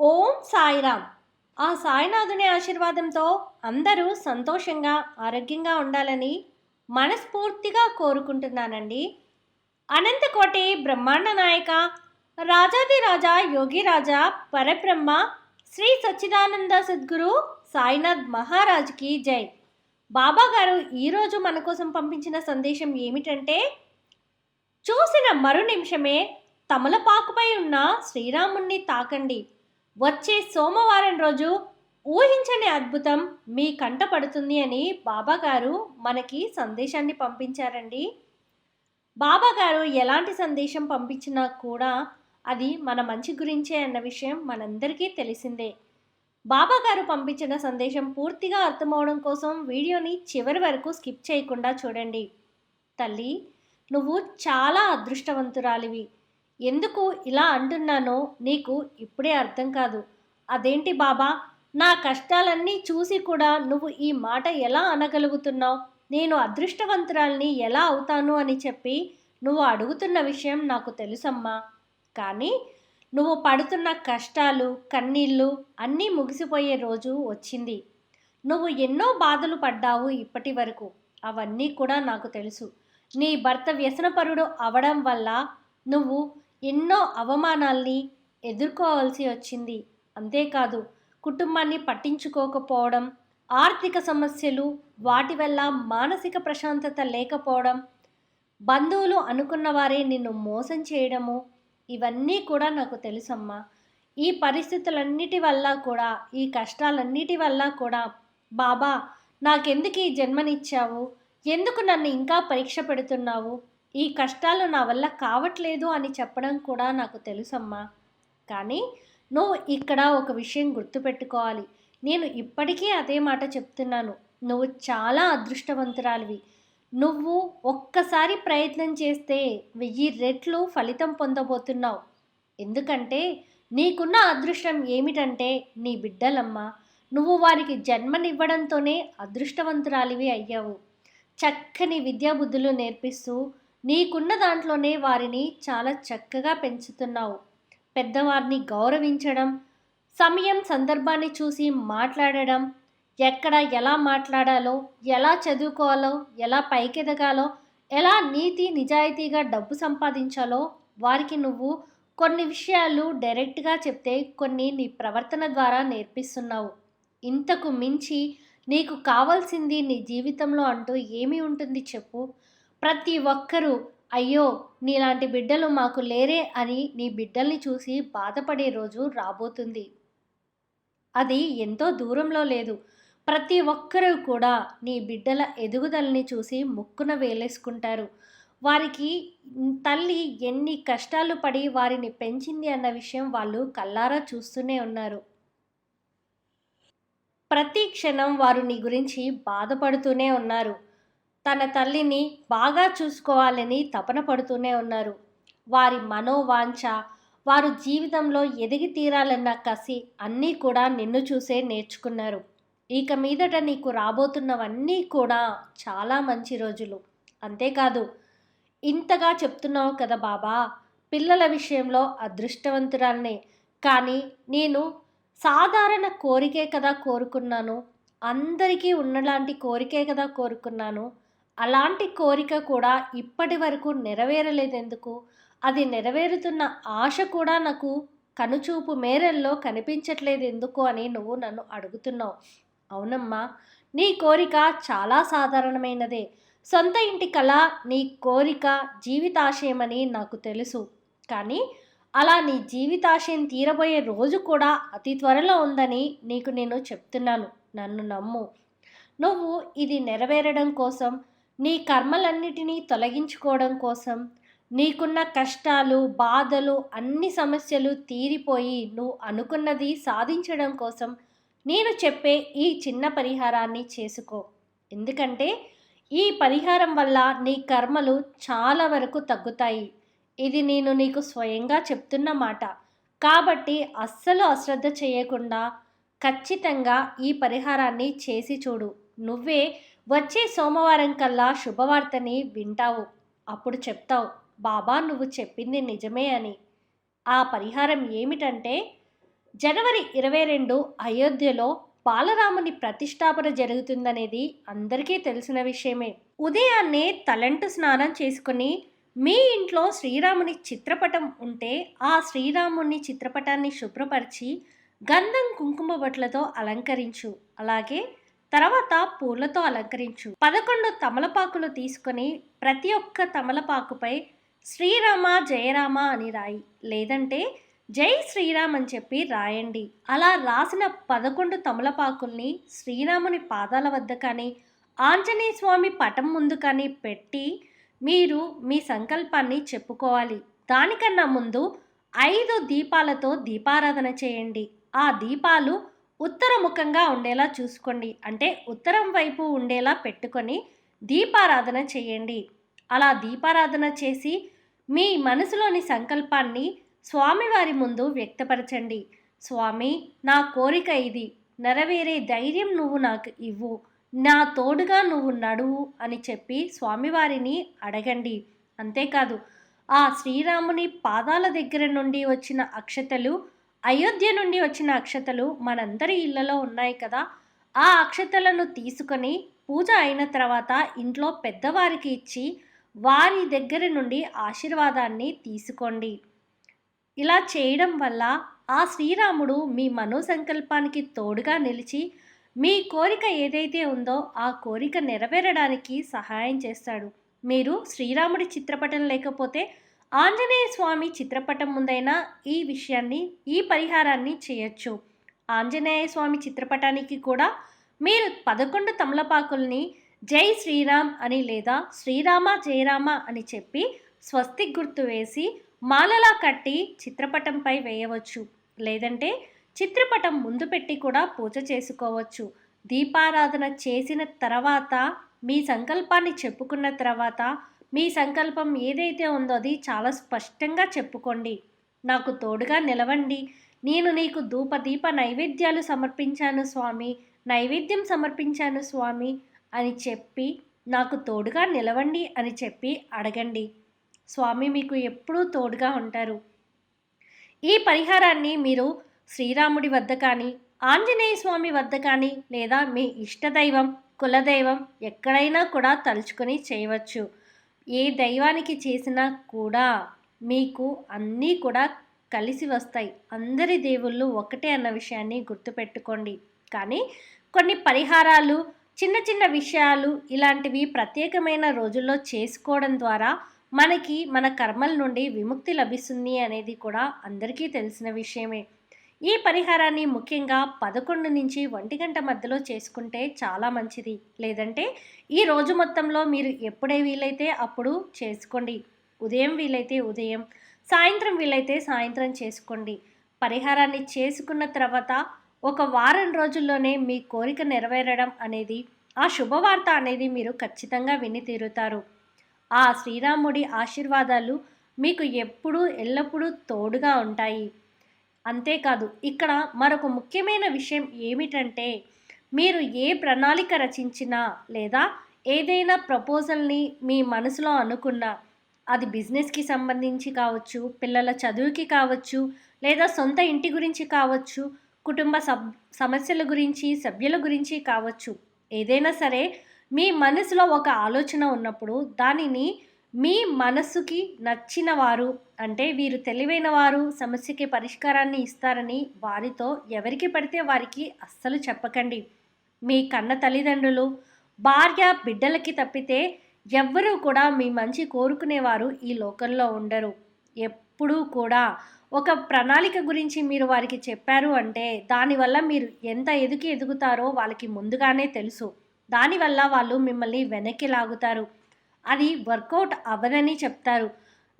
ఓం సాయిరామ్. ఆ సాయినాథుని ఆశీర్వాదంతో అందరూ సంతోషంగా ఆరోగ్యంగా ఉండాలని మనస్ఫూర్తిగా కోరుకుంటున్నానండి. అనంతకోటి బ్రహ్మాండ నాయక రాజాదిరాజా యోగిరాజా పరబ్రహ్మ శ్రీ సచ్చిదానంద సద్గురు సాయినాథ్ మహారాజ్కి జై. బాబా గారు ఈరోజు మన కోసం పంపించిన సందేశం ఏమిటంటే చూసిన మరు నిమిషమే తమలపాకుపై ఉన్న శ్రీరాముణ్ణి తాకండి. వచ్చే సోమవారం రోజు ఊహించని అద్భుతం మీ కంట పడుతుంది అని బాబాగారు మనకి సందేశాన్ని పంపించారండి. బాబాగారు ఎలాంటి సందేశం పంపించినా కూడా అది మన మంచి గురించే అన్న విషయం మనందరికీ తెలిసిందే. బాబాగారు పంపించిన సందేశం పూర్తిగా అర్థమవడం కోసం వీడియోని చివరి వరకు స్కిప్ చేయకుండా చూడండి. తల్లి నువ్వు చాలా అదృష్టవంతురాలివి. ఎందుకు ఇలా అంటున్నానో నీకు ఇప్పుడే అర్థం కాదు. అదేంటి బాబా? నా కష్టాలన్నీ చూసి కూడా నువ్వు ఈ మాట ఎలా అనగలుగుతున్నావు? నేను అదృష్టవంతురాల్ని ఎలా అవుతాను అని చెప్పి నువ్వు అడుగుతున్న విషయం నాకు తెలుసమ్మా. కానీ నువ్వు పడుతున్న కష్టాలు కన్నీళ్ళు అన్నీ ముగిసిపోయే రోజు వచ్చింది. నువ్వు ఎన్నో బాధలు పడ్డావు ఇప్పటి వరకు. అవన్నీ కూడా నాకు తెలుసు. నీ భర్త వ్యసనపరుడు అవడం వల్ల నువ్వు ఎన్నో అవమానాల్ని ఎదుర్కోవాల్సి వచ్చింది. అంతేకాదు కుటుంబాన్ని పట్టించుకోకపోవడం ఆర్థిక సమస్యలు వాటి వల్ల మానసిక ప్రశాంతత లేకపోవడం బంధువులు అనుకున్న వారే నిన్ను మోసం చేయడము ఇవన్నీ కూడా నాకు తెలుసమ్మా. ఈ పరిస్థితులన్నిటి వల్ల కూడా ఈ కష్టాలన్నిటి వల్ల కూడా. బాబా నాకెందుకు ఈ జన్మనిచ్చావు? ఎందుకు నన్ను ఇంకా పరీక్ష పెడుతున్నావు? ఈ కష్టాలు నా వల్ల కావట్లేదు అని చెప్పడం కూడా నాకు తెలుసమ్మా. కానీ నువ్వు ఇక్కడ ఒక విషయం గుర్తుపెట్టుకోవాలి. నేను ఇప్పటికీ అదే మాట చెప్తున్నాను. నువ్వు చాలా అదృష్టవంతురాలివి. నువ్వు ఒక్కసారి ప్రయత్నం చేస్తే వెయ్యి రెట్లు ఫలితం పొందబోతున్నావు. ఎందుకంటే నీకున్న అదృష్టం ఏమిటంటే నీ బిడ్డలమ్మ. నువ్వు వారికి జన్మనివ్వడంతోనే అదృష్టవంతురాలివి అయ్యావు. చక్కని విద్యాబుద్ధులు నేర్పిస్తూ నీకున్న దాంట్లోనే వారిని చాలా చక్కగా పెంచుతున్నావు. పెద్దవారిని గౌరవించడం సమయం సందర్భాన్ని చూసి మాట్లాడడం ఎక్కడ ఎలా మాట్లాడాలో ఎలా చదువుకోవాలో ఎలా పైకెదగాలో ఎలా నీతి నిజాయితీగా డబ్బు సంపాదించాలో వారికి నువ్వు కొన్ని విషయాలు డైరెక్ట్గా చెప్తే కొన్ని నీ ప్రవర్తన ద్వారా నేర్పిస్తున్నావు. ఇంతకు మించి నీకు కావాల్సింది నీ జీవితంలో అంటూ ఏమి ఉంటుంది చెప్పు. ప్రతి ఒక్కరూ అయ్యో నీలాంటి బిడ్డలు మాకు లేరే అని నీ బిడ్డల్ని చూసి బాధపడే రోజు రాబోతుంది. అది ఎంతో దూరంలో లేదు. ప్రతి ఒక్కరూ కూడా నీ బిడ్డల ఎదుగుదలని చూసి ముక్కున వేలేసుకుంటారు. వారికి తల్లి ఎన్ని కష్టాలు పడి వారిని పెంచింది అన్న విషయం వాళ్ళు కల్లారా చూస్తూనే ఉన్నారు. ప్రతి క్షణం వారు నీ గురించి బాధపడుతూనే ఉన్నారు. తన తల్లిని బాగా చూసుకోవాలని తపన పడుతూనే ఉన్నారు. వారి మనోవాంఛ వారు జీవితంలో ఎదిగి తీరాలన్న కసి అన్నీ కూడా నిన్ను చూసే నేర్చుకున్నారు. ఇక మీదట నీకు రాబోతున్నవన్నీ కూడా చాలా మంచి రోజులు. అంతేకాదు ఇంతగా చెప్తున్నావు కదా బాబా పిల్లల విషయంలో అదృష్టవంతురాలనే. కానీ నేను సాధారణ కోరికే కదా కోరుకున్నాను. అందరికీ ఉన్నలాంటి కోరికే కదా కోరుకున్నాను. అలాంటి కోరిక కూడా ఇప్పటి వరకు నెరవేరలేదెందుకు? అది నెరవేరుతున్న ఆశ కూడా నాకు కనుచూపు మేరల్లో కనిపించట్లేదు ఎందుకు అని నువ్వు నన్ను అడుగుతున్నావు. అవునమ్మా నీ కోరిక చాలా సాధారణమైనదే. సొంత ఇంటి కళ నీ కోరిక జీవితాశయమని నాకు తెలుసు. కానీ అలా నీ జీవితాశయం తీరబోయే రోజు కూడా అతి త్వరలో ఉందని నీకు నేను చెప్తున్నాను. నన్ను నమ్ము. నువ్వు ఇది నెరవేరడం కోసం నీ కర్మలన్నిటినీ తొలగించుకోవడం కోసం నీకున్న కష్టాలు బాధలు అన్ని సమస్యలు తీరిపోయి నువ్వు అనుకున్నది సాధించడం కోసం నేను చెప్పే ఈ చిన్న పరిహారాన్ని చేసుకో. ఎందుకంటే ఈ పరిహారం వల్ల నీ కర్మలు చాలా వరకు తగ్గుతాయి. ఇది నేను నీకు స్వయంగా చెప్తున్న మాట. కాబట్టి అస్సలు అశ్రద్ధ చేయకుండా ఖచ్చితంగా ఈ పరిహారాన్ని చేసి చూడు. నువ్వే వచ్చే సోమవారం కల్లా శుభవార్తని వింటావు. అప్పుడు చెప్తావు బాబా నువ్వు చెప్పింది నిజమే అని. ఆ పరిహారం ఏమిటంటే జనవరి ఇరవై రెండు అయోధ్యలో బాలరాముని ప్రతిష్టాపన జరుగుతుందనేది అందరికీ తెలిసిన విషయమే. ఉదయాన్నే తలంటు స్నానం చేసుకుని మీ ఇంట్లో శ్రీరాముని చిత్రపటం ఉంటే ఆ శ్రీరాముని చిత్రపటాన్ని శుభ్రపరిచి గంధం కుంకుమ బట్టలతో అలంకరించు. అలాగే తర్వాత పూలతో అలంకరించు. పదకొండు తమలపాకులు తీసుకొని ప్రతి ఒక్క తమలపాకుపై శ్రీరామ జయరామ అని రాయి. లేదంటే జై శ్రీరామ్ అని చెప్పి రాయండి. అలా రాసిన పదకొండు తమలపాకుల్ని శ్రీరాముని పాదాల వద్ద కానీ ఆంజనేయ స్వామి పటం ముందు కానీ పెట్టి మీరు మీ సంకల్పాన్ని చెప్పుకోవాలి. దానికన్నా ముందు ఐదు దీపాలతో దీపారాధన చేయండి. ఆ దీపాలు ఉత్తరముఖంగా ఉండేలా చూసుకోండి. అంటే ఉత్తరం వైపు ఉండేలా పెట్టుకొని దీపారాధన చేయండి. అలా దీపారాధన చేసి మీ మనసులోని సంకల్పాన్ని స్వామివారి ముందు వ్యక్తపరచండి. స్వామి నా కోరిక ఇది. నెరవేరే ధైర్యం నువ్వు నాకు ఇవ్వు. నా తోడుగా నువ్వు నడువు అని చెప్పి స్వామివారిని అడగండి. అంతేకాదు ఆ శ్రీరాముని పాదాల దగ్గర నుండి వచ్చిన అక్షతలు అయోధ్య నుండి వచ్చిన అక్షతలు మనందరి ఇళ్ళలో ఉన్నాయి కదా. ఆ అక్షతలను తీసుకొని పూజ అయిన తర్వాత ఇంట్లో పెద్దవారికి ఇచ్చి వారి దగ్గర నుండి ఆశీర్వాదాన్ని తీసుకోండి. ఇలా చేయడం వల్ల ఆ శ్రీరాముడు మీ మనోసంకల్పానికి తోడుగా నిలిచి మీ కోరిక ఏదైతే ఉందో ఆ కోరిక నెరవేరడానికి సహాయం చేస్తాడు. మీరు శ్రీరాముడి చిత్రపటం లేకపోతే ఆంజనేయ స్వామి చిత్రపటం ముందైనా ఈ విషయాన్ని ఈ పరిహారాన్ని చేయొచ్చు. ఆంజనేయ స్వామి చిత్రపటానికి కూడా మీరు పదకొండు తమలపాకుల్ని జై శ్రీరామ్ అని లేదా శ్రీరామ జయరామ అని చెప్పి స్వస్తి గుర్తు వేసి మాలలా కట్టి చిత్రపటంపై వేయవచ్చు. లేదంటే చిత్రపటం ముందు పెట్టి కూడా పూజ చేసుకోవచ్చు. దీపారాధన చేసిన తర్వాత మీ సంకల్పాన్ని చెప్పుకున్న తర్వాత మీ సంకల్పం ఏదైతే ఉందో అది చాలా స్పష్టంగా చెప్పుకోండి. నాకు తోడుగా నిలవండి. నేను నీకు ధూపదీప నైవేద్యాలు సమర్పించాను స్వామి. నైవేద్యం సమర్పించాను స్వామి అని చెప్పి నాకు తోడుగా నిలవండి అని చెప్పి అడగండి. స్వామి మీకు ఎప్పుడూ తోడుగా ఉంటారు. ఈ పరిహారాన్ని మీరు శ్రీరాముడి వద్ద కానీ ఆంజనేయ స్వామి వద్ద కానీ లేదా మీ ఇష్టదైవం కులదైవం ఎక్కడైనా కూడా తలుచుకొని చేయవచ్చు. ఏ దైవానికి చేసినా కూడా మీకు అన్నీ కూడా కలిసి వస్తాయి. అందరి దేవుళ్ళు ఒకటే అన్న విషయాన్ని గుర్తుపెట్టుకోండి. కానీ కొన్ని పరిహారాలు చిన్న చిన్న విషయాలు ఇలాంటివి ప్రత్యేకమైన రోజుల్లో చేసుకోవడం ద్వారా మనకి మన కర్మల నుండి విముక్తి లభిస్తుంది అనేది కూడా అందరికీ తెలిసిన విషయమే. ఈ పరిహారాన్ని ముఖ్యంగా పదకొండు నుంచి ఒంటి గంట మధ్యలో చేసుకుంటే చాలా మంచిది. లేదంటే ఈ రోజు మొత్తంలో మీరు ఎప్పుడే వీలైతే అప్పుడు చేసుకోండి. ఉదయం వీలైతే ఉదయం సాయంత్రం వీలైతే సాయంత్రం చేసుకోండి. పరిహారాన్ని చేసుకున్న తర్వాత ఒక వారం రోజుల్లోనే మీ కోరిక నెరవేరడం అనేది ఆ శుభవార్త అనేది మీరు ఖచ్చితంగా విని తీరుతారు. ఆ శ్రీరాముడి ఆశీర్వాదాలు మీకు ఎప్పుడూ ఎల్లప్పుడూ తోడుగా ఉంటాయి. అంతేకాదు ఇక్కడ మరొక ముఖ్యమైన విషయం ఏమిటంటే మీరు ఏ ప్రణాళిక రచించినా లేదా ఏదైనా ప్రపోజల్ని మీ మనసులో అనుకున్నా అది బిజినెస్కి సంబంధించి కావచ్చు పిల్లల చదువుకి కావచ్చు లేదా సొంత ఇంటి గురించి కావచ్చు కుటుంబ సబ్ సమస్యల గురించి సభ్యుల గురించి కావచ్చు. ఏదైనా సరే మీ మనసులో ఒక ఆలోచన ఉన్నప్పుడు దానిని మీ మనసుకి నచ్చిన వారు అంటే వీరు తెలివైన వారు సమస్యకి పరిష్కారాన్ని ఇస్తారని వారితో ఎవరికి పడితే వారికి అస్సలు చెప్పకండి. మీ కన్న తల్లిదండ్రులు భార్య బిడ్డలకి తప్పితే ఎవ్వరూ కూడా మీ మంచి కోరుకునేవారు ఈ లోకంలో ఉండరు. ఎప్పుడూ కూడా ఒక ప్రణాళిక గురించి మీరు వారికి చెప్పారు అంటే దానివల్ల మీరు ఎంత ఎదుగు ఎదుగుతారో వాళ్ళకి ముందుగానే తెలుసు. దానివల్ల వాళ్ళు మిమ్మల్ని వెనక్కి లాగుతారు. అది వర్కౌట్ అవ్వదని చెప్తారు.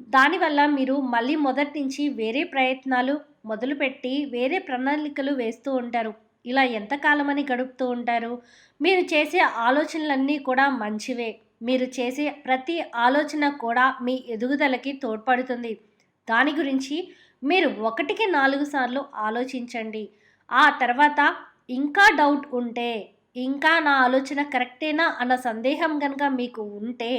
దానివల్ల మీరు మళ్ళీ మొదటి నుంచి వేరే ప్రయత్నాలు మొదలుపెట్టి వేరే ప్రణాళికలు వేస్తూ ఉంటారు. ఇలా ఎంతకాలమని గడుపుతూ ఉంటారు? మీరు చేసే ఆలోచనలన్నీ కూడా మంచివే. మీరు చేసే ప్రతి ఆలోచన కూడా మీ ఎదుగుదలకి తోడ్పడుతుంది. దాని గురించి మీరు ఒకటికి నాలుగు సార్లు ఆలోచించండి. ఆ తర్వాత ఇంకా డౌట్ ఉంటే ఇంకా నా ఆలోచన కరెక్టేనా అన్న సందేహం కనుక మీకు ఉంటే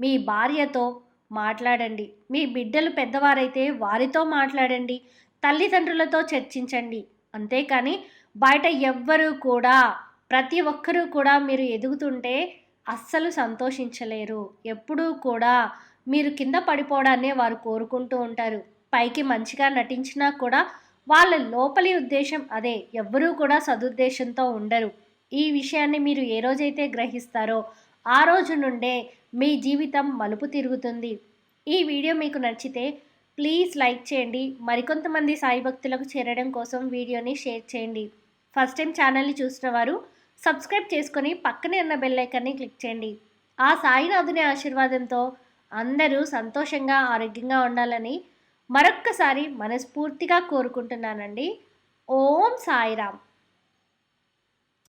మీ భార్యతో మాట్లాడండి. మీ బిడ్డలు పెద్దవారైతే వారితో మాట్లాడండి. తల్లిదండ్రులతో చర్చించండి. అంతేకాని బయట ఎవ్వరూ కూడా ప్రతి ఒక్కరూ కూడా మీరు ఎదుగుతుంటే అస్సలు సంతోషించలేరు. ఎప్పుడూ కూడా మీరు కింద పడిపోవడాన్నే వారు కోరుకుంటూ ఉంటారు. పైకి మంచిగా నటించినా కూడా వాళ్ళ లోపలి ఉద్దేశం అదే. ఎవ్వరూ కూడా సదుద్దేశంతో ఉండరు. ఈ విషయాన్ని మీరు ఏ రోజైతే గ్రహిస్తారో ఆ రోజు నుండే మీ జీవితం మలుపు తిరుగుతుంది. ఈ వీడియో మీకు నచ్చితే ప్లీజ్ లైక్ చేయండి. మరికొంతమంది సాయి భక్తులకు చేరడం కోసం వీడియోని షేర్ చేయండి. ఫస్ట్ టైం ఛానల్ని చూసిన వారు సబ్స్క్రైబ్ చేసుకొని పక్కనే ఉన్న బెల్ ఐకాన్ని క్లిక్ చేయండి. ఆ సాయినాథుని ఆశీర్వాదంతో అందరూ సంతోషంగా ఆరోగ్యంగా ఉండాలని మరొక్కసారి మనస్ఫూర్తిగా కోరుకుంటున్నానండి. ఓం సాయిరామ్.